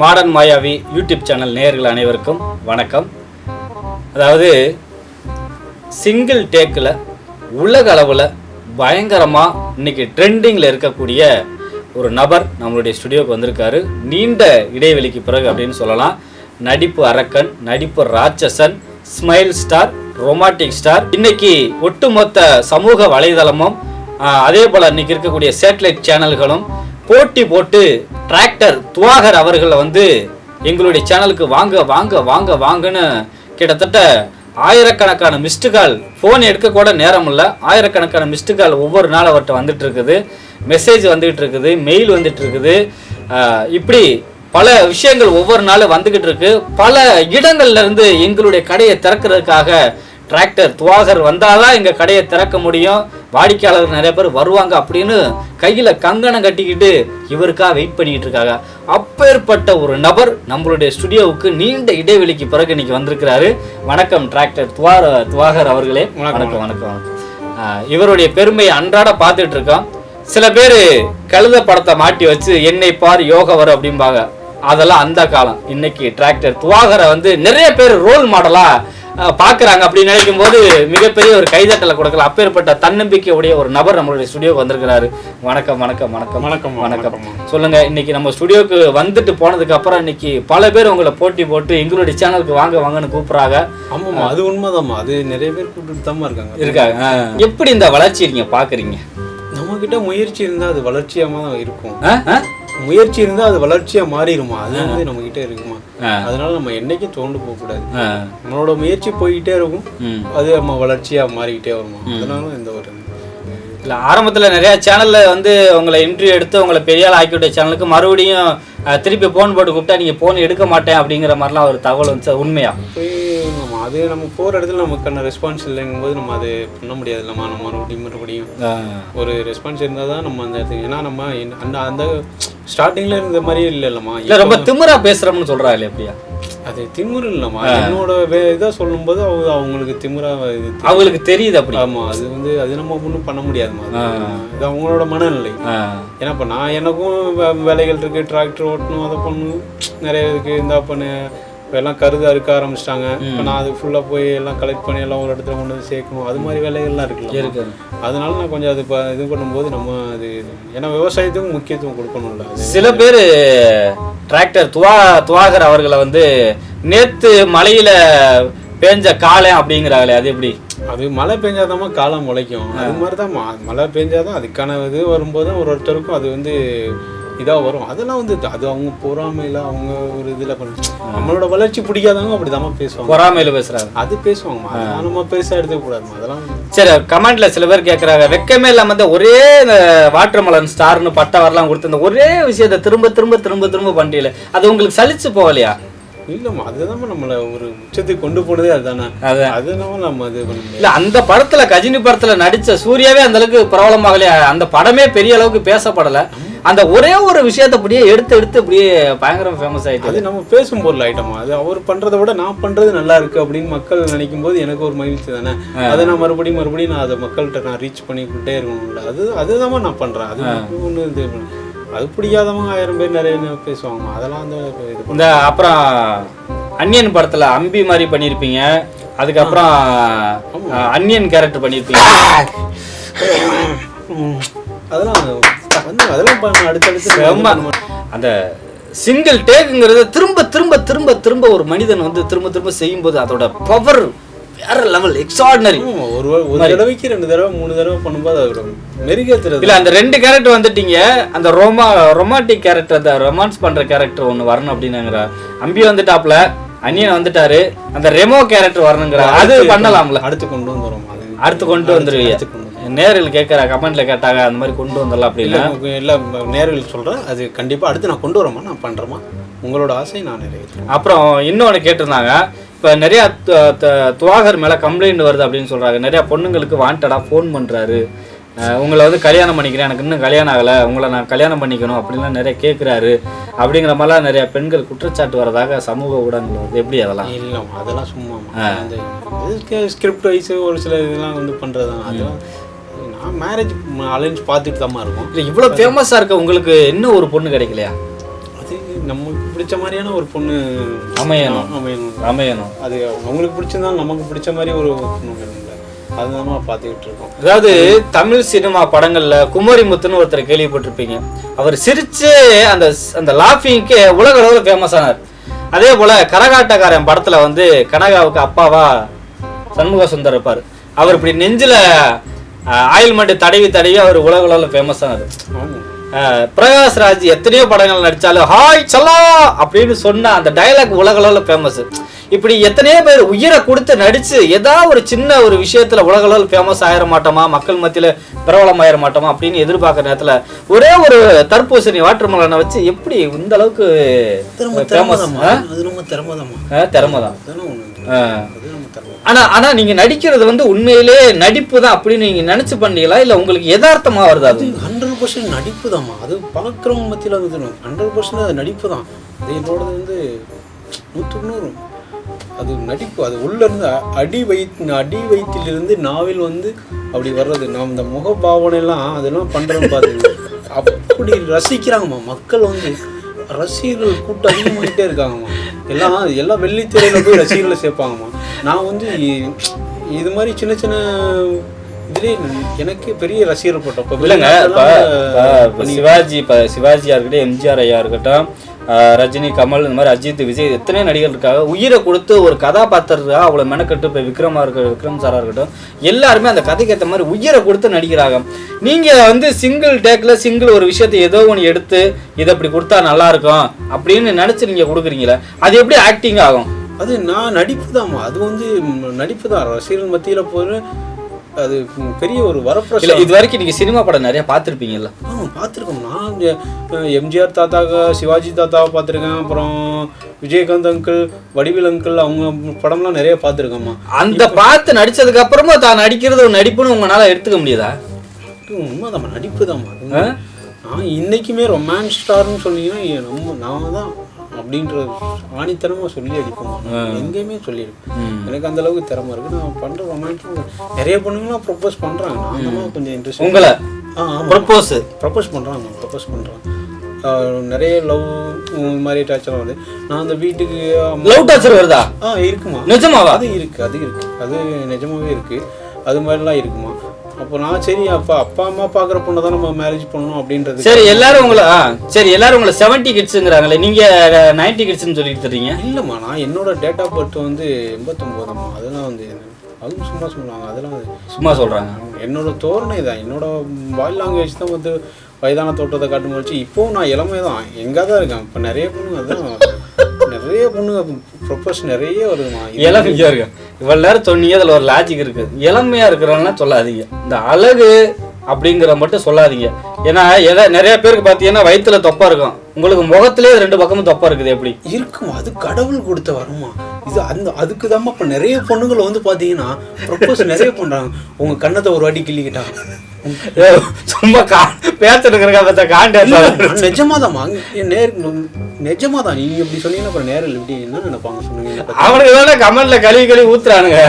Modern மாயாவி YouTube channel நேயர்கள் அனைவருக்கும் வணக்கம். அதாவது சிங்கிள் டேக்கில் உலக அளவில் பயங்கரமாக இன்னைக்கு ட்ரெண்டிங்கில் இருக்கக்கூடிய ஒரு நபர் நம்மளுடைய ஸ்டுடியோவுக்கு வந்திருக்காரு. நீண்ட இடைவெளிக்கு பிறகு அப்படின்னு சொல்லலாம். நடிப்பு அரக்கன் நடிப்பு ராட்சசன் ஸ்மைல் ஸ்டார் ரொமாட்டிக் ஸ்டார் இன்னைக்கு ஒட்டுமொத்த சமூக வலைதளமும் அதே போல் இன்னைக்கு இருக்கக்கூடிய சேட்டலைட் சேனல்களும் போட்டி போட்டு டிராக்டர் துவாகர் அவர்களை வந்து எங்களுடைய சேனலுக்கு வாங்க வாங்க வாங்க வாங்கன்னு கிட்டத்தட்ட ஆயிரக்கணக்கான மிஸ்டு கால் ஃபோன் எடுக்க கூட நேரம் இல்லை ஆயிரக்கணக்கான மிஸ்டு கால் ஒவ்வொரு நாள் அவர்கிட்ட வந்துட்டு இருக்குது மெசேஜ் வந்துகிட்டு இருக்குது மெயில் வந்துட்டு இருக்குது இப்படி பல விஷயங்கள் ஒவ்வொரு நாளும் வந்துகிட்டு இருக்கு பல இடங்கள்ல இருந்து எங்களுடைய கடையை திறக்கிறதுக்காக டிராக்டர் துவாகர் வந்தாதான் எங்க கடையை திறக்க முடியும். வாடிக்கையாளர் நிறைய பேர் வருவாங்க அப்படின்னு கையில கங்கணம் கட்டிக்கிட்டு இவருக்காக வெயிட் பண்ணிட்டு இருக்காங்க. அப்பேற்பட்ட ஒரு நபர் நம்மளுடைய ஸ்டுடியோவுக்கு நீண்ட இடைவெளிக்கு பிறகு இன்னைக்கு வந்திருக்கிறாரு. வணக்கம் டிராக்டர் துவார துவாகர் அவர்களே. வணக்கம். வணக்கம் வணக்கம் இவருடைய பெருமையை அன்றாட பார்த்துட்டு இருக்கோம். சில பேர் கழுத படத்தை மாட்டி வச்சு என்னை பார் யோகவர் அப்படிம்பாங்க. அதெல்லாம் அந்த காலம். இன்னைக்கு டிராக்டர் துவாகரை வந்து நிறைய பேர் ரோல் மாடலா அஹ், பார்க்கறாங்க. அப்படின்னு நினைக்கும் போது மிகப்பெரிய ஒரு கைதட்டலை கொடுக்கலாம் அப்பேற்பட்ட தன்னம்பிக்கை உடைய ஒரு நபர் நம்மளுடைய ஸ்டுடியோக்கு வந்திருக்கிறாரு. வணக்கம் வணக்கம் வணக்கம். வணக்கம், வணக்கம். சொல்லுங்க இன்னைக்கு நம்ம ஸ்டுடியோக்கு வந்துட்டு போனதுக்கு அப்புறம் இன்னைக்கு பல பேர் உங்களை போட்டி போட்டு எங்களுடைய சேனலுக்கு வாங்க வாங்கன்னு கூப்பிடுறாங்க. ஆமாம்மா அது உண்மைதாம்மா. அது நிறைய பேர் கூப்பிட்டு தாம்மா இருக்காங்க. இருக்காங்க. எப்படி இந்த வளர்ச்சி நீங்க பாக்குறீங்க? நம்ம கிட்ட முயற்சி இருந்தா அது வளர்ச்சியாம தான் இருக்கும்? முயற்சி இருந்தா அது வளர்ச்சியா மாறிடுமா? அது வந்து நம்ம கிட்ட இருக்குமா. அதனால நம்ம என்னைக்கும் தோண்டு போக கூடாது. அஹ். நம்மளோட முயற்சி போய்கிட்டே இருக்கும். அது நம்ம வளர்ச்சியா மாறிக்கிட்டே வருமா? அதனால இந்த ஒரு இல்ல ஆரம்பத்துல நிறைய சேனல்ல வந்து உங்களை இன்டர்வியூ எடுத்து உங்களை பெரிய ஆள் ஆக்கி விட்ட சேனலுக்கு மறுபடியும் திருப்பி போன் போட்டு கூப்பிட்டா நீங்க போன் எடுக்க மாட்டேன் அப்படிங்கிற மாதிரிலாம் ஒரு தகவல் வந்து அது உண்மையா? நம்ம அது நம்ம போற இடத்துல நமக்கான ரெஸ்பான்ஸ் இல்லைங்கும் போது நம்ம அது பண்ண முடியாது இல்லைம்மா நம்ம மறுபடியும் மறுபடியும் ஒரு ரெஸ்பான்ஸ் இருந்தால் தான் நம்ம அந்த ஏன்னா நம்ம அந்த அந்த ஸ்டார்டிங்ல இருந்த மாதிரியே இல்லை இல்லைம்மா. இல்ல ரொம்ப திமிரா பேசுறோம்னு சொல்றாங்களே அப்படியா? அது திமிரு இல்லைம்மா. என்னோட வே இதாக சொல்லும்போது அவங்க அவங்களுக்கு திமிரா இது அவங்களுக்கு தெரியுது அப்படி. ஆமா அது வந்து அது நம்ம ஒன்றும் பண்ண முடியாதுமா. இது அவங்களோட மனநிலை. ஏன்னா இப்போ நான் எனக்கும் வேலைகள் இருக்கு டிராக்டர் ஓட்டணும் அதை பண்ணணும். நிறைய இருக்கு இந்த பண்ணு. இப்போ எல்லாம் கருது அறுக்க ஆரம்பிச்சிட்டாங்க. இப்போ நான் அது ஃபுல்லாக போய் எல்லாம் கலெக்ட் பண்ணி எல்லாம் ஒரு இடத்துல கொண்டு வந்து சேர்க்கணும். அது மாதிரி வேலைகள்லாம் இருக்குல்ல. இருக்கு அதனால நான் கொஞ்சம் அது இப்போ இது பண்ணும்போது நம்ம அது ஏன்னா விவசாயத்துக்கும் முக்கியத்துவம் கொடுக்கணும்ல. சில பேர் டிராக்டர் துவா துவாகர் அவர்களை வந்து நேத்து மலையில பேஞ்ச காளை அப்படிங்கிறாங்களே அது எப்படி? அது மழை பெஞ்சாதாம்மா காலம் முளைக்கும். அது மாதிரி தான் மழை பெஞ்சாதான் அதுக்கான இது வரும்போது ஒரு ஒருத்தருக்கும் அது வந்து இதாக வரும். அதெல்லாம் வந்து அது அவங்க பொறாமையில் அவங்க ஒரு இதில் பண்ண நம்மளோட வளர்ச்சி பிடிக்காதவங்க அப்படி பேசுவாங்க. பொறாமையில பேசுறாங்க அது பேசுவாங்கம்மா அதெல்லாம் நம்ம பெருசாக எடுத்துக்கூடாதுமா அதெல்லாம் சரி கமெண்ட்ல சில பேர் கேக்குறாங்க வெக்கமே இல்லாம இந்த ஒரே வாட்டர்மலன் ஸ்டார்னு பட்டை வரலாம் கொடுத்து இந்த ஒரே விஷயத்தை திரும்ப திரும்ப திரும்ப திரும்ப பண்றீல அது உங்களுக்கு சலிச்சு போகலையா? இல்லைம்மா அதுதான் நம்மளை ஒரு உச்சத்துக்கு கொண்டு போனதே அதுதானே. அது நம்ம நம்ம முடியாது. இல்ல அந்த படத்துல கஜினி படத்துல நடிச்ச சூர்யாவே அந்த அளவுக்கு பிரபலமாகலையா? அந்த படமே பெரிய அளவுக்கு பேசப்படல. அந்த ஒரே ஒரு விஷயத்தை அப்படியே எடுத்து எடுத்து அப்படியே பயங்கரம் ஃபேமஸ் ஆயிட்டு அது நம்ம பேசும் பொருள் ஐட்டமா அது அவர் பண்றதை விட நான் பண்றது நல்லா இருக்கு அப்படின்னு மக்கள் நினைக்கும் போது எனக்கு ஒரு மகிழ்ச்சி தானே? அதை நான் மறுபடியும் மறுபடியும் நான் அதை மக்கள்கிட்ட நான் ரீச் பண்ணிக்கிட்டே இருக்கணும்ல. அது அதுதான் நான் பண்றேன். அது ஒன்று இது அது பிடிக்காதவங்க ஆயிரம் பேர் நிறைய பேசுவாங்க அதெல்லாம் பண்ண- இந்த அப்புறம் அன்னியன் படத்துல அம்பி மாதிரி பண்ணியிருப்பீங்க அதுக்கப்புறம் அன்னியன் கேரக்டர் பண்ணியிருப்பீங்க. அதெல்லாம் அதெல்லாம் அடுத்தடுத்து. அந்த சிங்கிள் டேக்குங்கிறது திரும்ப திரும்ப திரும்ப திரும்ப ஒரு மனிதன் வந்து திரும்ப திரும்ப செய்யும்போது அதோட பவர் வேற லெவல் எக்ஸ்ட்ராடினரி ஒரு ஒரு தடவைக்கு ரெண்டு தடவை மூணு தடவை பண்ணும்போது அதோட மெருகேத்துறது. இல்ல அந்த ரெண்டு கேரக்டர் வந்துட்டீங்க. அந்த ரொமா ரொமான்டிக் கேரக்டர் அந்த ரொமான்ஸ் பண்ற கேரக்டர் ஒன்னு வரணும் அப்படின்னுங்கிற அம்பி வந்துட்டாப்ல அன்னியன் வந்துட்டாரு. அந்த ரெமோ கேரக்டர் வரணுங்கிற அது பண்ணலாம்ல. அடுத்து கொண்டு வந்துடும் அடுத்து கொண்டு வந்துருவீங்க நேரில் கேட்கற கமெண்ட்ல கேட்டாங்க அந்த மாதிரி கொண்டு வந்துடலாம் அப்படின்னு? இல்லை நேரில் சொல்கிறேன் அது கண்டிப்பாக அடுத்து நான் கொண்டு வரேம்மா நான் பண்ணுறேம்மா உங்களோட ஆசை நான் நிறைவேற்றுறேன். அப்புறம் இன்னொன்று கேட்டிருந்தாங்க இப்போ நிறைய துவாகர் மேலே கம்ப்ளைண்ட் வருது அப்படின்னு சொல்றாங்க. நிறைய பொண்ணுங்களுக்கு வாண்டடா ஃபோன் பண்றாரு. அஹ் உங்களை வந்து கல்யாணம் பண்ணிக்கிறேன் எனக்கு இன்னும் கல்யாணம் ஆகலை உங்களை நான் கல்யாணம் பண்ணிக்கணும் அப்படின்லாம் நிறைய கேட்குறாரு அப்படிங்கிற மாதிரிலாம் நிறைய பெண்கள் குற்றச்சாட்டு வரதாக சமூக ஊடகங்கள் வருது. எப்படி அதெல்லாம்? இல்லைம்மா அதெல்லாம் சும்மா ஸ்கிரிப்ட் வைஸ் ஒரு சில இதெல்லாம் வந்து பண்ணுறது தான் அதெல்லாம் மேரேஜ் அலைன்ஸ் பார்த்துட்டு தான் இருக்கும் இல்லை இவ்வளோ ஃபேமஸாக இருக்க உங்களுக்கு இன்னும் ஒரு பொண்ணு கிடைக்கலையா? அது நமக்கு பிடிச்ச மாதிரியான ஒரு பொண்ணு அமையணும். அமையணும். அமையணும். அது அவங்களுக்கு பிடிச்சிருந்தாலும் நமக்கு பிடிச்ச மாதிரி ஒரு பொண்ணு வேணும்ல. அதுதான் பார்த்துக்கிட்டு இருக்கோம். அதாவது தமிழ் சினிமா படங்கள்ல குமரி முத்துன்னு ஒருத்தர் கேள்விப்பட்டிருப்பீங்க. அவர் சிரிச்சு அந்த அந்த லாஃபிங்க்கு உலக அளவில் ஃபேமஸ் ஆனார். அதே போல கரகாட்டக்காரன் படத்துல வந்து கனகாவுக்கு அப்பாவா சண்முக சுந்தர் இருப்பார். அவர் இப்படி நெஞ்சில ஆயில்மெண்ட் தடவி தடவி அவர் உலக அளவில் ஃபேமஸ் அஹ் பிரகாஷ் ராஜ் எத்தனையோ படங்கள் நடிச்சாலும் ஹாய் சலா அப்படின்னு சொன்ன அந்த டயலாக் உலக அளவில் ஃபேமஸ் இப்படி எத்தனையோ பேர் உயிரை கொடுத்து நடிச்சு ஏதாவது ஒரு சின்ன ஒரு விஷயத்துல உலக அளவில் ஃபேமஸ் ஆயிட மாட்டோமா மக்கள் மத்தியில பிரபலம் ஆயிட மாட்டோமா அப்படின்னு எதிர்பார்க்குற நேரத்துல ஒரே ஒரு தர்பூசணி வாட்டர் மலனை வச்சு எப்படி இந்த அளவுக்கு ஃபேமஸ் திறமதாம்மா அது ஆனா ஆனா நீங்க நடிக்கிறது வந்து உண்மையிலே நடிப்பு தான் அப்படின்னு நீங்க நினைச்சு பண்ணீங்களா? இல்ல உங்களுக்கு யதார்த்தமா வருது அது? ஹண்ட்ரட் பர்சன்ட் நடிப்பு தான் அது பார்க்குறவங்க மத்தியில் வந்து ஹண்ட்ரட் பர்சன்ட் அது நடிப்பு தான். அது என்னோடது வந்து நூற்றுக்கு நூறு. அது நடிப்பு. அது உள்ள இருந்து அடி வயிற்று அடி வயிற்றிலிருந்து நாவில் வந்து அப்படி வர்றது. நாம் இந்த முகபாவனைலாம் அதெல்லாம் பண்ணுறோன்னு பார்த்து அப்படி ரசிக்கிறாங்கம்மா. மக்கள் வந்து ரசிகர்கள் கூட்டம் அதிகமாகிட்டே இருக்காங்கம்மா. எல்லாம் எல்லாம் வெள்ளித்திரையில் போய் ரசிகர்களை சேர்ப்பாங்கம்மா. நான் வந்து இது மாதிரி சின்ன சின்ன இதுலேயே எனக்கு பெரிய ரசிகர் போட்டோம். இல்லைங்க இப்போ சிவாஜி இப்போ சிவாஜியா இருக்கட்டும் எம்ஜிஆர் ஐயா இருக்கட்டும் ரஜினி கமல் இந்த மாதிரி அஜித் விஜய் எத்தனை நடிகர் இருக்காங்க. உயிரை கொடுத்து ஒரு கதாபாத்திரத்துக்காக அவ்வளோ மெனக்கட்டு இப்போ விக்ரமா இருக்க விக்ரம் சாராக இருக்கட்டும் எல்லாருமே அந்த கதைக்கு ஏற்ற மாதிரி உயிரை கொடுத்து நடிக்கிறாங்க. நீங்கள் வந்து சிங்கிள் டேக்கில் சிங்கிள் ஒரு விஷயத்தை ஏதோ ஒன்று எடுத்து இதை இப்படி கொடுத்தா நல்லாயிருக்கும் அப்படின்னு நினச்சி நீங்கள் கொடுக்குறீங்களே அது எப்படி ஆக்டிங் ஆகும்? அது நான் நடிப்பு தான் அது வந்து நடிப்பு தான் ரசிகர்கள் மத்தியில் போய் அது பெரிய ஒரு இல்ல வரப்பிரசாதம். இது வரைக்கும் நீங்க சினிமா படம் நிறைய பார்த்துருப்பீங்கல்ல? ஆமாம் பார்த்துருக்கோம். நான் எம்ஜிஆர் தாத்தாவை சிவாஜி தாத்தாவை பார்த்துருக்கேன். அப்புறம் விஜயகாந்த் அங்கிள் வடிவேல் அங்கிள் அவங்க படம்லாம் நிறைய பார்த்துருக்கேம்மா. அந்த பார்த்து நடிச்சதுக்கு அப்புறமா தான் நடிக்கிறது ஒரு நடிப்புன்னு உங்களால எடுத்துக்க முடியுதா? உண்மைதாம்மா நடிப்பு தான்மா நான் இன்னைக்குமே ரொமான்ஸ் ஸ்டார்னு சொன்னீங்கன்னா நம்ம நான் தான் அப்படின்ற ஆணித்தனமாக சொல்லி அடிப்போம். எங்கேயுமே சொல்லியிருப்பேன் எனக்கு அந்த அளவுக்கு திறமை இருக்கு. நான் பண்ற ரொமான்ஸ் நிறைய பொண்ணுங்களாம் ப்ரொப்போஸ் பண்றாங்க. நான் தான் கொஞ்சம் இன்ட்ரெஸ்ட் உங்களை? ப்ரப்போஸ் ப்ரப்போஸ் பண்ணுறாங்க ப்ரப்போஸ் பண்ணுறாங்க நிறைய லவ் மாதிரி டாச்சர்லாம் வந்து நான் அந்த வீட்டுக்கு லவ் டார்ச்சர் வருதா? ஆ இருக்குமா? நிஜமாவா? அது இருக்கு. அது இருக்கு. அது நிஜமாவே இருக்கு. அது மாதிரிலாம் இருக்குமா? அப்போ நான் சரி அப்போ அப்பா அம்மா பார்க்குற பொண்ணை தான் நம்ம மேரேஜ் பண்ணணும் அப்படின்றது. சரி எல்லாரும் உங்களை ஆ, சரி எல்லாரும் உங்களை செவன்டி கிட்ஸுங்கிறாங்களே நீங்க நைன்டி கிட்ஸ்னு சொல்லிட்டு தர்றீங்க. இல்லைம்மா நான் என்னோட டேட் ஆஃப் பர்த் வந்து எண்பத்தொம்போதம்மா அதெல்லாம் வந்து அதுவும் சும்மா சொல்லுவாங்க அதெல்லாம் வந்து சும்மா சொல்றாங்க. என்னோட தோரணை தான் என்னோட பாடி லாங்குவேஜ் தான் வந்து வயதான தோட்டத்தை காட்டும் போச்சு இப்போவும் நான் இளமை தான். எங்கே தான் இருக்கேன். இப்போ நிறைய பொண்ணுங்க அதான் நிறைய பொண்ணுங்க ப்ரொப்போஸ் நிறைய வருதுமா இளமையா இருக்கு இவ்வளோ நேரம் சொன்னீங்க அதில் ஒரு லாஜிக் இருக்கு. இளமையா இருக்கிறவங்களாம் சொல்லாதீங்க. இந்த அழகு அப்படிங்கிற மட்டும் சொல்லாதீங்க. ஏன்னா எதை நிறைய பேருக்கு பார்த்தீங்கன்னா வயித்துல தொப்பா இருக்கும். உங்களுக்கு முகத்திலே ரெண்டு பக்கமும் தொப்பா இருக்குது எப்படி? இருக்கும். அது கடவுள் கொடுத்த வருமா? இது அந்த அதுக்கு தான் இப்போ நிறைய பொண்ணுங்களை வந்து பார்த்தீங்கன்னா ப்ரொப்போஸ் நிறைய பண்ணுறாங்க உங்கள் கண்ணத்தை ஒரு வாட்டி கிள்ளிக்கிட்டாங்க சும்மா கா பேசிட்டு இருக்கிற பார்த்தா காண்டாக்ட் நிஜமாதாம்மா நேர் நிஜமா தான் நீங்கள் இப்படி சொன்னீங்கன்னா அப்புறம் நேரில் இப்படி என்ன நினைப்பாங்க சொன்னீங்க? அவனுக்கு தானே கமெண்ட்ல கழுவி கழுவி ஊத்துறானுங்க.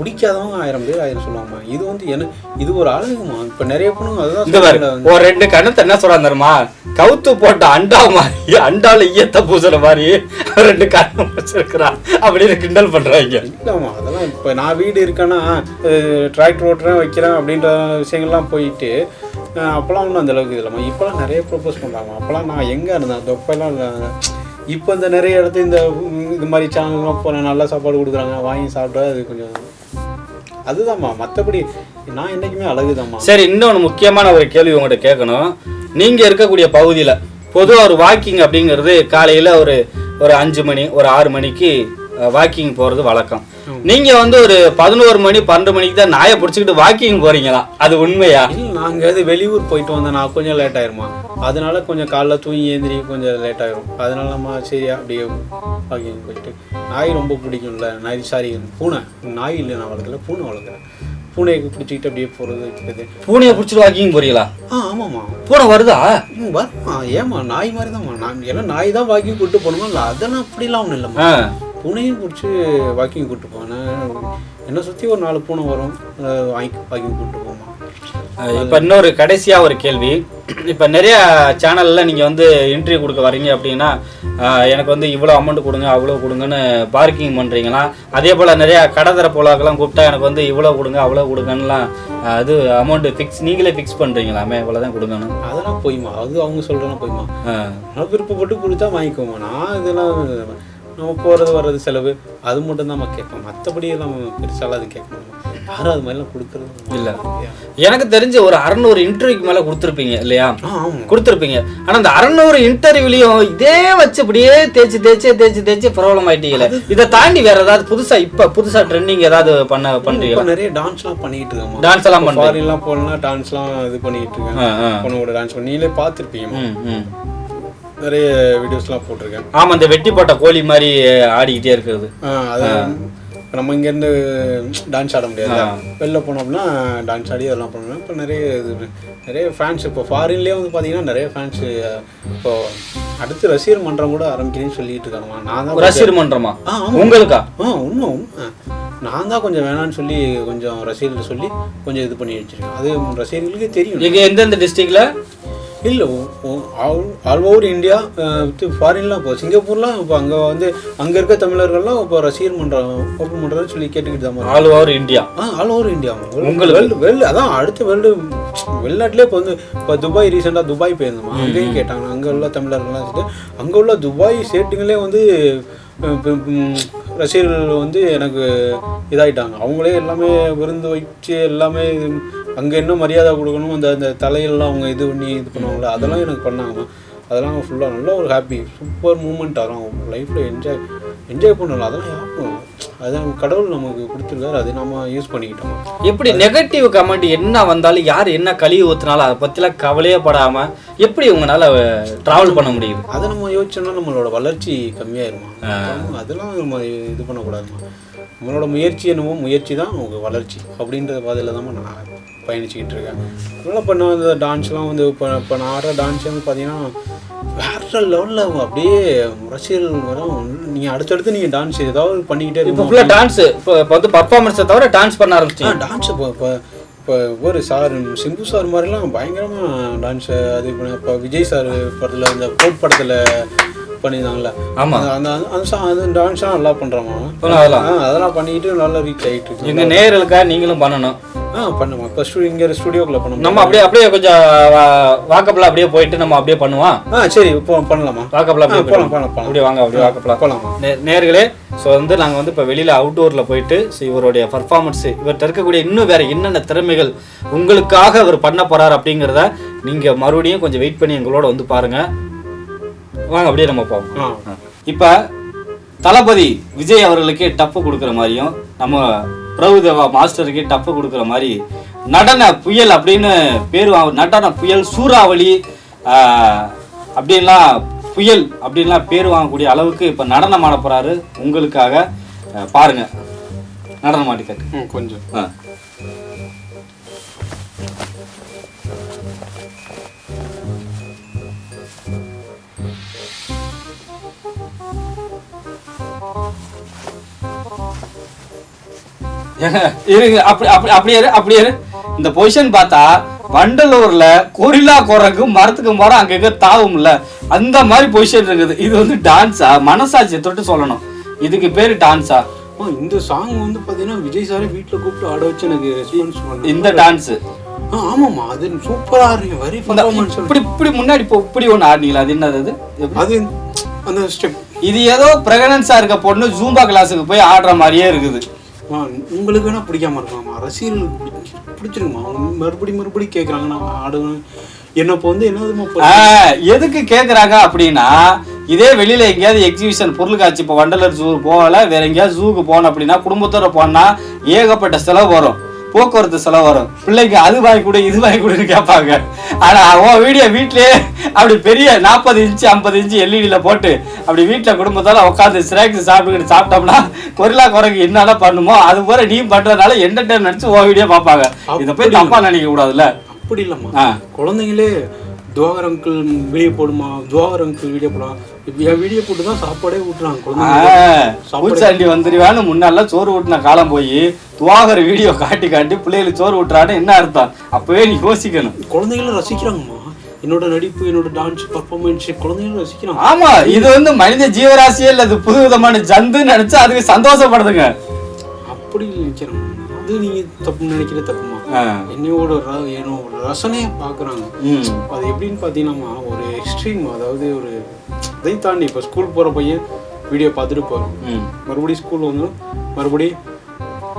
பிடிக்காதவங்க ஆயிரம் பேர் ஆயிரம் சொல்லுவாங்க. இது வந்து எனக்கு இது ஒரு அழகுமா? இப்போ நிறைய பொண்ணுங்க அதுதான். ஒரு ரெண்டு கணத்தை என்ன சொல்றாங்க தெரியுமா? கவுத்து போட்ட அண்டா மாதிரி அண்டால ஈயத்த பூசுற மாதிரி ரெண்டு கண்ணு வச்சிருக்கிறான் அப்படின்னு கிண்டல் பண்றாங்க. இல்லைம்மா அதெல்லாம் இப்போ நான் வீடு இருக்கேன்னா டிராக்டர் ஓட்டுறேன் வைக்கிறேன் அப்படின்ற விஷயங்கள்லாம் போயிட்டு அஹ், அப்போலாம் ஒன்றும் அந்த அளவுக்கு இல்லைம்மா. இப்போலாம் நிறைய ப்ரொப்போஸ் பண்ணுறாங்க அப்போலாம் நான் எங்கே இருந்தேன்? தொப்பெல்லாம் இல்லை. இப்போ இந்த நிறைய இடத்து இந்த இது மாதிரி சேனல்லாம் போன நல்ல சாப்பாடு கொடுக்குறாங்க வாங்கி சாப்பிட்டா அது கொஞ்சம் அதுதாம்மா மற்றபடி நான் என்றைக்குமே அழகுதாம்மா சரி இன்னொன்று முக்கியமான ஒரு கேள்வி உங்கள்கிட்ட கேட்கணும். நீங்கள் இருக்கக்கூடிய பகுதியில் பொதுவாக ஒரு வாக்கிங் அப்படிங்கிறது காலையில் ஒரு ஒரு அஞ்சு மணி ஒரு ஆறு மணிக்கு வாக்கிங் போறது வழக்கம். நீங்க வந்து ஒரு பதினோரு மணி பன்னெண்டு மணிக்கு தான் நாயை பிடிச்சிக்கிட்டு வாக்கிங் போறீங்களா? அது உண்மையா? நாங்கள் அது வெளியூர் போயிட்டு வந்தேன் நான் கொஞ்சம் லேட் ஆயிருமா? அதனால கொஞ்சம் காலைல தூங்கி ஏந்திரி கொஞ்சம் லேட் ஆயிரும். அதனால நம்ம சரி அப்படியே வாக்கிங் போயிட்டு. நாய் ரொம்ப பிடிக்கும்ல நாய் சாரி பூனை. நாய் இல்லை நான் வளர்க்கல பூனை வளர்க்குறேன். பூனையை பிடிச்சிக்கிட்டு அப்படியே போகிறது வைக்கிறது பூனையை பிடிச்சிட்டு வாக்கிங் போறீங்களா? ஆ ஆமாம்மா. பூனை வருதா? ம் வருமா ஏமா நாய் மாதிரி தான்மா நான் எல்லாம் நாய் தான் வாக்கிங் கூப்பிட்டு போகணுமா? இல்லை அதெல்லாம் அப்படிலாம் ஒன்றும் இல்லைம்மா. பூனையும் பிடிச்சி வாக்கிங் கூப்பிட்டு போனேன் என்னை சுற்றி ஒரு நாலு பூனை வரும். வாங்கி வாக்கிங் கூப்பிட்டு போமா இப்போ இன்னொரு கடைசியா ஒரு கேள்வி. இப்போ நிறைய சேனல்ல நீங்க வந்து இன்டர்வியூ கொடுக்க வரீங்க அப்படின்னா எனக்கு வந்து இவ்வளோ அமௌண்ட் கொடுங்க அவ்வளோ கொடுங்கன்னு பார்க்கிங் பண்றீங்களா? அதே போல நிறைய கடதர போலாக்கெல்லாம் கூப்பிட்டா எனக்கு வந்து இவ்வளோ கொடுங்க அவ்வளோ கொடுங்கன்னுலாம் அது அமௌண்ட் ஃபிக்ஸ் நீங்களே ஃபிக்ஸ் பண்றீங்களாமே இவ்வளோதான் கொடுங்கன்னு. அதெல்லாம் போய்மா. அது அவங்க சொல்கிறேன் போய்மா. நான் விருப்பப்பட்டு கொடுத்தா வாங்கிக்கோமா. நான் இதெல்லாம் நம்ம போகிறது வர்றது செலவு அது மட்டும் தான் கேட்போம். மற்றபடி எல்லாம் பெருசாலாம் அது கேட்க மாட்டோம். யாரும் அது மாதிரிலாம் கொடுக்குறது இல்ல. எனக்கு தெரிஞ்ச ஒரு அறநூறு இன்டர்வியூக்கு மேல கொடுத்துருப்பீங்க இல்லையா? கொடுத்துருப்பீங்க. ஆனா அந்த அறநூறு இன்டர்வியூலையும் இதே வச்சு அப்படியே தேய்ச்சி தேய்ச்சி தேய்ச்சி தேய்ச்சி ப்ராப்ளம் ஆயிட்டீங்களே இதை தாண்டி வேற ஏதாவது புதுசா இப்ப புதுசா ட்ரெண்டிங் ஏதாவது பண்ண பண்றீங்களா? இப்போ நிறைய டான்ஸ்லாம் பண்ணிட்டு இருக்கோம் டான்ஸ் எல்லாம் ஃபாரின்லாம் போகலாம் டான்ஸ்லாம் இது பண்ணிட்டு இருக்கேன். பொண்ணோட டான்ஸ் பண்ணி நீங்களே பார்த்துருப்பீங்க. நிறைய வீடியோஸ்லாம் போட்டிருக்கேன். ஆமா இந்த வெட்டி போட்ட கோழி மாதிரி ஆடிக்கிட்டே இருக்கிறது. ஆ, அது நம்ம இங்கேருந்து டான்ஸ் ஆட முடியாது. வெளில போனோம்னா டான்ஸ் ஆடி அதெல்லாம் பண்ணலாம் இப்போ நிறைய இது நிறைய ஃபேன்ஸ் இப்போ ஃபாரின்லேயே வந்து பார்த்தீங்கன்னா நிறைய ஃபேன்ஸ் இப்போ அடுத்து ரசிகர் மன்றம் கூட ஆரம்பிக்கிறேன்னு சொல்லிட்டு இருக்காங்கம்மா நான் தான் ரசிகர் மன்றமா? ஆ ஆமாம் உங்களுக்கா? ஆ உண்மை நான் தான் கொஞ்சம் வேணான்னு சொல்லி கொஞ்சம் ரசிகர்கள் சொல்லி கொஞ்சம் இது பண்ணி வச்சிருக்கேன். அது ரசிகர்களுக்கு தெரியும். எங்க எந்தெந்த டிஸ்ட்ரிக்ட்ல இல்லை ஆல் ஓவர் இந்தியா வித் ஃபாரின்லாம் இப்போ சிங்கப்பூர்லாம் இப்போ அங்கே வந்து அங்கே இருக்க தமிழர்கள்லாம் இப்போ ரசிகர் மன்றம் ஓப்பன் பண்ணுறதுன்னு சொல்லி கேட்டுக்கிட்டு தான் ஆல் ஓவர் இந்தியா ஆ ஆல் ஓவர் இந்தியா உங்களுக்கு? வேர்ல்டு வேர்ல்டு அதான் அடுத்த வேர்ல்டு வெளிநாட்டிலே இப்போ வந்து இப்போ துபாய் ரீசெண்டாக துபாய் போயிருந்தோமா? அங்கேயும் கேட்டாங்க. அங்கே உள்ள தமிழர்கள்லாம் சொல்லிட்டு அங்கே உள்ள துபாய் சேட்டுங்களே வந்து ரசிகர்கள் வந்து எனக்கு இதாயிட்டாங்க. அவங்களே எல்லாமே விருந்து வச்சு எல்லாமே அங்கே என்ன மரியாதை கொடுக்கணும்? அந்த அந்த தலையெல்லாம் அவங்க இது பண்ணி இது பண்ணுவாங்களே அதெல்லாம் எனக்கு பண்ணாங்க அதெல்லாம் ஃபுல்லாக நல்ல ஒரு ஹாப்பி சூப்பர் மூமெண்ட் அதெல்லாம் லைஃப்பில் என்ஜாய் என்ஜாய் பண்ணலாம் அதெல்லாம் யாருக்கும் அதான் கடவுள் நமக்கு கொடுத்துருக்காரு அதை நம்ம யூஸ் பண்ணிக்கிட்டோம்? எப்படி நெகட்டிவ் கமெண்ட் என்ன வந்தாலும் யார் என்ன கழுவி ஊத்துனாலும் அதை பத்திலாம் கவலையே படாம எப்படி உங்களால டிராவல் பண்ண முடியுது? அதை நம்ம யோசிச்சோம்னா நம்மளோட வளர்ச்சி கம்மியாயிருமா? அதெல்லாம் நம்ம இது பண்ணக்கூடாதுமா. நம்மளோட முயற்சி என்னமோ முயற்சி தான் உங்க வளர்ச்சி அப்படின்ற பாதையில் தான் நான் பயணிச்சுக்கிட்டு இருக்கேன். அதனால் பண்ண அந்த டான்ஸ்லாம் வந்து இப்போ இப்போ நான் ஆடுற டான்ஸ் வந்து பார்த்தீங்கன்னா வேற லெவலில் அப்படியே ரசிகர்கள் வரும் நீங்கள் அடுத்தடுத்து நீங்கள் டான்ஸ் ஏதாவது பண்ணிக்கிட்டே இப்போ இருக்கணும். ஃபுல்லா டான்ஸ் இப்போ வந்து பர்ஃபார்மன்ஸை தவிர டான்ஸ் பண்ண ஆரம்பிச்சிட்டீங்க. டான்ஸ் இப்போ இப்போ இப்போ ஒரு சார் சிம்பு சார் மாதிரிலாம் பயங்கரமாக டான்ஸ் அது இப்போ இப்போ விஜய் சார் படத்தில் இந்த கோட் படத்தில் பண்ணியிருந்தாங்கல்ல. ஆமா. அந்த அந்த அந்த டான்ஸ்லாம் நல்லா பண்ணுறோமா அதெல்லாம். அதெல்லாம் பண்ணிக்கிட்டு நல்லா ரீச் ஆகிட்டு இருக்கு எங்க நேயர்களுக்காக நீங்களும் பண்ணணும். ஆ பண்ணுமா இப்போ ஸ்டூடியோ இங்கே ஸ்டுடியோக்குள்ளே பண்ணோம் நம்ம அப்படியே அப்படியே கொஞ்சம் வாக்கப்ல அப்படியே போயிட்டு நம்ம அப்படியே பண்ணுவோம் ஆ சரி இப்போ பண்ணலாமா? வாக்கப்ல அப்படியே போகலாம் போகலாம் அப்படியே வாங்க அப்படியே வாக்கப்ல போகலாமா நேர்களே ஸோ வந்து நாங்கள் வந்து இப்போ வெளியில் அவுட்டோரில் போயிட்டு ஸோ இவருடைய பர்ஃபார்மன்ஸ் இவர்கிட்ட இருக்கக்கூடிய இன்னும் வேற என்னென்ன திறமைகள் உங்களுக்காக அவர் பண்ண போறார் அப்படிங்கிறத நீங்கள் மறுபடியும் கொஞ்சம் வெயிட் பண்ணி எங்களோட வந்து பாருங்க. வாங்க அப்படியே நம்ம போவோம். இப்போ தளபதி விஜய் அவர்களுக்கே டப்பு கொடுக்குற மாதிரியும் நம்ம பிரபுதேவா மாஸ்டருக்கே டப்பு கொடுக்குற மாதிரி நடன புயல் அப்படின்னு பேர் நடன புயல் சூறாவளி அப்படின்லாம் புயல் அப்படின்லாம் பேர் வாங்கக்கூடிய அளவுக்கு இப்போ நடனம் ஆட போறாரு. உங்களுக்காக பாருங்க. நடனம் ஆடி கொஞ்சம். ஆ. இருங்க அப்படி அப்படி அப்படியே அப்படியே. இந்த பொசிஷன் பார்த்தா வண்டலூர்ல கொரில்லா குரங்கு மரத்துக்கு மரம் அங்கங்க தாவும்ல அந்த மாதிரி பொசிஷன் இருக்குது. இது வந்து டான்ஸா மனசாட்சியை தொட்டு சொல்லணும். இதுக்கு பேரு டான்ஸா இந்த சாங் வந்து பார்த்தீங்கன்னா விஜய் சாரே வீட்டில் கூப்பிட்டு ஆட வச்சு எனக்கு ரெஸ்பான்ஸ் இந்த டான்ஸ் ஆ ஆமாம்மா. அது சூப்பராக இருக்கு. வெரி பர்ஃபார்மன்ஸ் இப்படி இப்படி முன்னாடி இப்போ இப்படி ஒன்று ஆடினீங்களா? அது என்னது? அது? அந்த ஸ்டெப் இது ஏதோ பிரெகனன்ஸா இருக்க பொண்ணு ஜூம்பா கிளாஸுக்கு போய் ஆடுற மாதிரியே இருக்குது. உங்களுக்கு வேணால் பிடிக்காம இருக்கலாம். ரசிகர்களுக்கு பிடிச்சிருக்குமா? அவங்க மறுபடி மறுபடி கேட்குறாங்க நான் ஆடுவேன் என்ன இப்போ வந்து என்ன எதுக்கு கேட்குறாங்க அப்படின்னா இதே வெளியில எங்கேயாவது எக்ஸிபிஷன் பொருள் காட்சி இப்போ வண்டலர் ஜூ போகலை வேற எங்கேயாவது ஜூக்கு போனோம் அப்படின்னா குடும்பத்தோட போனால் ஏகப்பட்ட செலவு வரும். போக்குவரத்து செலவு வரும். பிள்ளைக்கு அது வாங்கி கொடு இது வாங்கி கொடுன்னு கேட்பாங்க. ஆனா உன் வீடியோ வீட்லயே அப்படி பெரிய நாற்பது இன்ச்சு ஐம்பது இன்ச்சு எல்இடியில போட்டு அப்படி வீட்டுல குடும்பத்தோட உட்காந்து ஸ்நாக்ஸ் சாப்பிட்டுக்கிட்டு சாப்பிட்டோம்னா கொரிலா குரங்கு என்னென்ன பண்ணுமோ அது போல நீ பண்றதுனால என்டர்டைன் நினைச்சு உன் வீடியோ பார்ப்பாங்க. இதை போய் தப்பா நினைக்க கூடாதுல்ல? அப்படி இல்லம்மா. குழந்தைங்களே துவாகர் அங்கிள் வீடியோ போடுமா? துவாகர் அங்கிள் வீடியோ இப்ப என் வீடியோ போட்டு தான் சாப்பாடே ஊட்டுறாங்க பூச்சாண்டி வந்துருவான்னு முன்னால சோறு ஊட்டின காலம் போய் துவாகர் வீடியோ காட்டி காட்டி பிள்ளைகளுக்கு சோறு ஊட்டுறான்னு என்ன அர்த்தம்? அப்பவே நீ யோசிக்கணும். குழந்தைங்களும் ரசிக்கிறாங்கம்மா. என்னோட நடிப்பு என்னோட டான்ஸ் பர்ஃபார்மன்ஸ் குழந்தைங்களும் ரசிக்கிறாங்க. ஆமா இது வந்து மனித ஜீவராசியே இல்ல இது புது விதமான ஜந்துன்னு நினைச்சு அதுக்கு சந்தோஷப்படுதுங்க. அப்படி நினைக்கிறேன். அது நீங்க தப்பு நினைக்கிற தப்புமா ஆ. என்னையோட என்னோட ரசனையை பார்க்குறாங்க. ம். அது எப்படின்னு பார்த்தீங்கன்னா ஒரு எக்ஸ்ட்ரீம் அதாவது ஒரு இதை தாண்டி இப்போ ஸ்கூல் போகிற பையன் வீடியோ பார்த்துட்டு போகிறோம். மறுபடியும் ஸ்கூல் வந்து மறுபடியும்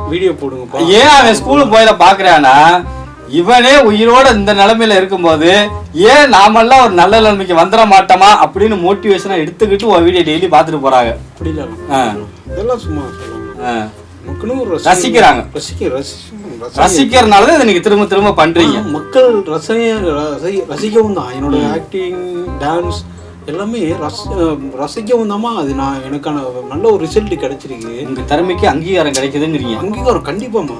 வீடியோ போடுங்கப்பா. ஏன் அவன் ஸ்கூலுக்கு போயிட பாக்குறானா இவனே உயிரோட இந்த நிலைமையில இருக்கும்போது ஏன் நாமெல்லாம் ஒரு நல்ல நிலைமைக்கு வந்துட மாட்டோமா அப்படின்னு மோட்டிவேஷனா எடுத்துக்கிட்டு உன் வீடியோ டெய்லி பார்த்துட்டு போறாங்க. அப்படி இல்லை. இதெல்லாம் சும்மா ரசிக்கிறாங்க. ரசிக்க ரசி- ரசி- ரசிக்கிறதுனால தான் இதை நீங்க திரும்ப திரும்ப பண்றீங்க. மக்கள் ரசனைய ரசி- ரசிக்கவும் தான். என்னோட ஆக்டிங் டான்ஸ் எல்லாமே ரச ரசிக்கவும் தாம்மா அது நான் எனக்கான நல்ல ஒரு ரிசல்ட் கிடைச்சிருக்கு. உங்க திறமைக்கு அங்கீகாரம் கிடைக்குதுங்கிறீங்க. அங்கீகாரம் கண்டிப்பாமா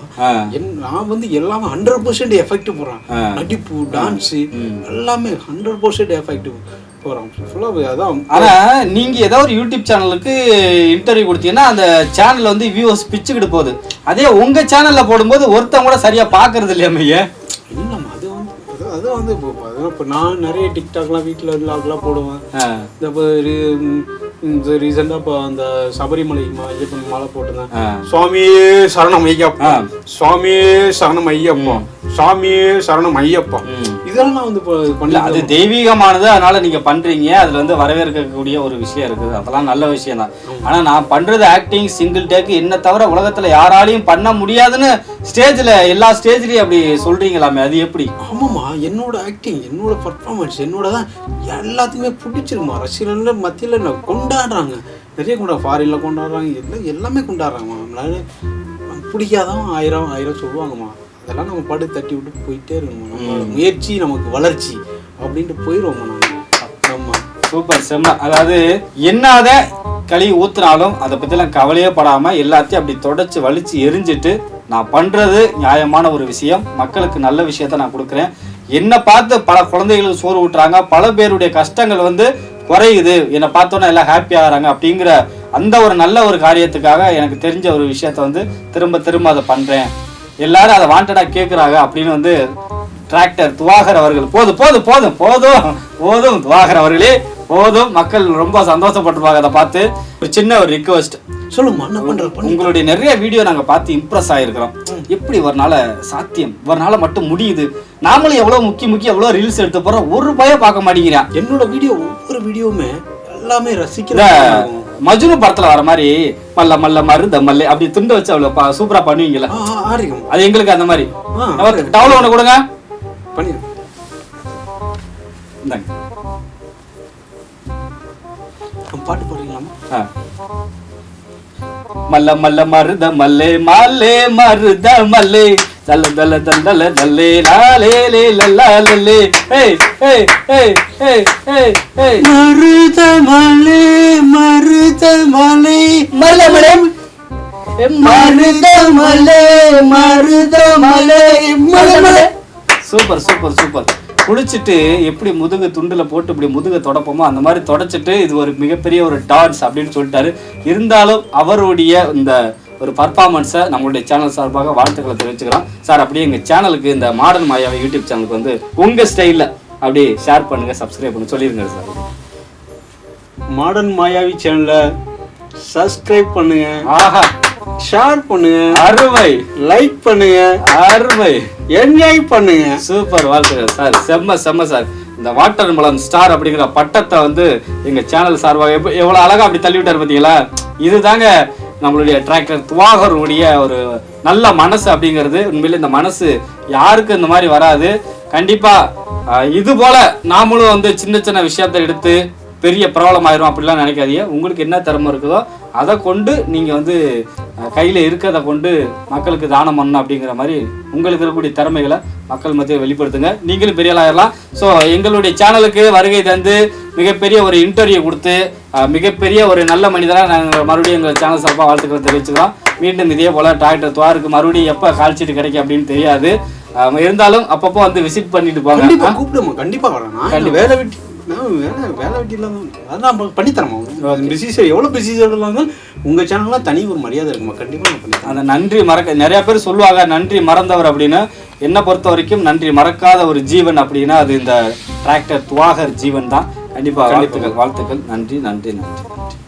நான் வந்து எல்லாமே ஹண்ட்ரட் பர்சன்ட் எஃபெக்ட் போடுறேன். ஆ. நடிப்பு டான்ஸ் எல்லாமே ஹண்ட்ரட் பர்சன்ட் எஃபெக்ட் போகிறோம் ஃபுல்லாக அதான் ஆனா நீங்க ஏதோ ஒரு யூடியூப் சேனலுக்கு இன்டர்வியூ கொடுத்தீங்கன்னா அந்த சேனல் வந்து வியூவர்ஸ் பிச்சுக்கிட்டு போகுது. அதே உங்க சேனல்ல போடும்போது ஒருத்தன் கூட சரியா பாக்குறது இல்லையா மைய? அது வந்து அது- வந்து இப்போ நான் நிறைய டிக்டாக்லாம் வீட்டில் விளாக்லாம் போடுவேன். இந்த இப்போ ரீசெண்டாக இப்போ அந்த சபரிமலை ஐயப்பன் மாலை போட்டிருந்தேன். சுவாமியே சரணம் ஐயப்பா. சுவாமியே சரணம் ஐயப்பா. சுவாமியே சரணம் ஐயப்பா. இதெல்லாம் நான் வந்து பண்ணல அது தெய்வீகமானது அதனால நீங்க பண்றீங்க. அதுல வந்து வரவேற்கக்கூடிய ஒரு விஷயம் இருக்குது. அதெல்லாம் நல்ல விஷயம் தான் ஆனா நான் பண்றது ஆக்டிங் சிங்கிள் டேக் என்ன தவிர உலகத்துல யாராலையும் பண்ண முடியாதுன்னு ஸ்டேஜ்ல எல்லா ஸ்டேஜ்லயும் அப்படி சொல்றீங்களாமே அது எப்படி? ஆமாம்மா. என்னோட ஆக்டிங் என்னோட பர்ஃபார்மன்ஸ் என்னோட தான் எல்லாத்துக்குமே பிடிச்சிருமா ரசிகர்கள் மத்தியில் என்ன கொண்டாடுறாங்க. நிறைய கொண்டா ஃபாரினில் கொண்டாடுறாங்க எல்லாம் எல்லாமே கொண்டாடுறாங்கம்மா. நம்மளால பிடிக்காதவன் ஆயிரம் ஆயிரம் சொல்லுவாங்கம்மா. அதெல்லாம் நம்ம படு தட்டி விட்டு போயிட்டே இருக்கணும்? நம்மளோட முயற்சி நமக்கு வளர்ச்சி அப்படின்ட்டு போயிடுவோம் நம்ம சூப்பர் செம்ம. அதாவது என்னாத கழுவி ஊத்துனாலும் அதை பற்றிலாம் கவலையே படாமல் எல்லாத்தையும் அப்படி தொடச்சி வலிச்சு எரிஞ்சிட்டு நான் பண்ணுறது நியாயமான ஒரு விஷயம். மக்களுக்கு நல்ல விஷயத்த நான் கொடுக்குறேன். என்னை பார்த்து பல குழந்தைகளுக்கு சோறு ஊட்டுறாங்க. பல பேருடைய கஷ்டங்கள் வந்து குறையுது. என்னை பார்த்தோன்னே எல்லாம் ஹாப்பி ஆகிறாங்க அப்படிங்கிற அந்த ஒரு நல்ல ஒரு காரியத்துக்காக எனக்கு தெரிஞ்ச ஒரு விஷயத்த வந்து திரும்ப திரும்ப அதை பண்ணுறேன் எல்லாரும் அதை வாண்டடா கேட்குறாங்க அப்படின்னு வந்து டிராக்டர் துவாகர் அவர்கள் போதும் போதும் போதும் போதும் போதும் துவாகர் அவர்களே போதும். மக்கள் ரொம்ப சந்தோஷப்பட்டிருப்பாங்க அதை பார்த்து. ஒரு சின்ன ஒரு ரிக்வெஸ்ட் சொல்லுமா என்ன பண்ணி உங்களுடைய நிறைய வீடியோ நாங்க பார்த்து இம்ப்ரெஸ் ஆயிருக்கிறோம். எப்படி ஒரு நாள சாத்தியம்? ஒரு நாள மட்டும் முடியுது. நாமளும் எவ்வளவு முக்கிய முக்கிய எவ்வளவு ரீல்ஸ் எடுத்து போறோம்? ஒரு பயம் பார்க்க மாட்டேங்கிறான். என்னோட வீடியோ ஒவ்வொரு வீடியோவுமே எல்லாமே ரசிக்கிற மஜ்னு படத்துல வர மாதிரி மல்ல மல்ல மருத மல்ல அப்படி துண்டு வச்சு அவ்வளவு சூப்பரா பண்ணுவீங்கல்ல. அது எங்களுக்கு அந்த மாதிரி. டவுல ஒண்ணு கொடுங்க. பண்ணி பாட்டு பாடுறீங்களாமா ஆ. மல்ல மல்ல மருத மல்லே மாலே மருத மல்லே. தல தல தல தல தல்லே லாலே லே லல்லா லல்லே ஏய் ஏய் ஏய் ஏய் ஏய் ஏய். மருத மலை மருத மலை மல்ல மலே மருத மலே மருத மலே மல்ல மலே சூப்பர் சூப்பர் சூப்பர். குளிச்சுட்டு எப்படி முதுகு துண்டுல போட்டு இப்படி முதுக தொடப்போமோ அந்த மாதிரி தொடச்சிட்டு இது ஒரு மிகப்பெரிய ஒரு டான்ஸ் அப்படின்னு சொல்லிட்டாரு. இருந்தாலும் அவருடைய இந்த ஒரு பர்ஃபார்மன்ஸை நம்மளுடைய சேனல் சார்பாக வாழ்த்துக்களை தெரிவிச்சுக்கலாம் சார் அப்படியே எங்கள் சேனலுக்கு இந்த மாடர்ன் மாயாவை யூடியூப் சேனலுக்கு வந்து உங்கள் ஸ்டைலில் அப்படியே ஷேர் பண்ணுங்க சப்ஸ்கிரைப் பண்ணி சொல்லிருங்க சார் மாடர்ன் மாயாவி சேனலை சப்ஸ்கிரைப் பண்ணுங்க. ஆஹா. ஷேர் பண்ணுங்க. அருமை. லைக் பண்ணுங்க. அருமை. என்ஜாய் பண்ணுங்க. சூப்பர் வாழ்த்துக்கள் சார் செம்ம செம்ம சார் இந்த வாட்டர் மலன் ஸ்டார் அப்படிங்கிற பட்டத்தை வந்து எங்க சேனல் சார்பாக எப்ப- எவ்வளவு அழகா அப்படி தள்ளி விட்டாரு பாத்தீங்களா? இதுதாங்க நம்மளுடைய டிராக்டர் துவாகருடைய ஒரு நல்ல மனசு அப்படிங்கிறது உண்மையில இந்த மனசு யாருக்கும் இந்த மாதிரி வராது. கண்டிப்பா இது போல நாமளும் வந்து சின்ன சின்ன விஷயத்தை எடுத்து பெரிய ப்ராப்ளம் ஆயிரும் அப்படிலாம் நினைக்காதீங்க. உங்களுக்கு என்ன திறமை இருக்குதோ அதை கொண்டு நீங்கள் வந்து கையில் இருக்கிறத கொண்டு மக்களுக்கு தானம் பண்ணணும் அப்படிங்கிற மாதிரி உங்களுக்கு இருக்கக்கூடிய திறமைகளை மக்கள் மத்தியில் வெளிப்படுத்துங்க. நீங்களும் பெரிய ஆளாயிரலாம் ஸோ எங்களுடைய சேனலுக்கு வருகை தந்து மிகப்பெரிய ஒரு இன்டர்வியூ கொடுத்து மிகப்பெரிய ஒரு நல்ல மனிதராக நாங்கள் மறுபடியும் எங்கள் சேனல் சார்பாக வாழ்த்துக்களை தெரிவிச்சுக்கிறோம். மீண்டும் இதே போல் டாக்டர் துவாருக்கு மறுபடியும் எப்போ கால் சீட்டு கிடைக்கும் அப்படின்னு தெரியாது. இருந்தாலும் அப்பப்போ வந்து விசிட் பண்ணிட்டு போங்க. கண்டிப்பா கூப்பிடுமா கண்டிப்பா. வேலை வெட்டி வேலை வேலை வெட்டி இல்லாம அதான் பண்ணித்தரமா பிஸி எவ்வளவு பிஸி இருந்தாலும் உங்க சேனல்லாம் தனி ஒரு மரியாதை இருக்குமா கண்டிப்பா நான் பண்ணித்தரேன். அந்த நன்றி மறக்க நிறைய பேர் சொல்லுவாங்க நன்றி மறந்தவர் அப்படின்னு என்னை பொறுத்த வரைக்கும் நன்றி மறக்காத ஒரு ஜீவன் அப்படின்னா அது இந்த டிராக்டர் துவாகர் ஜீவன் தான். கண்டிப்பா வாழ்த்துக்கள் வாழ்த்துக்கள். நன்றி நன்றி நன்றி.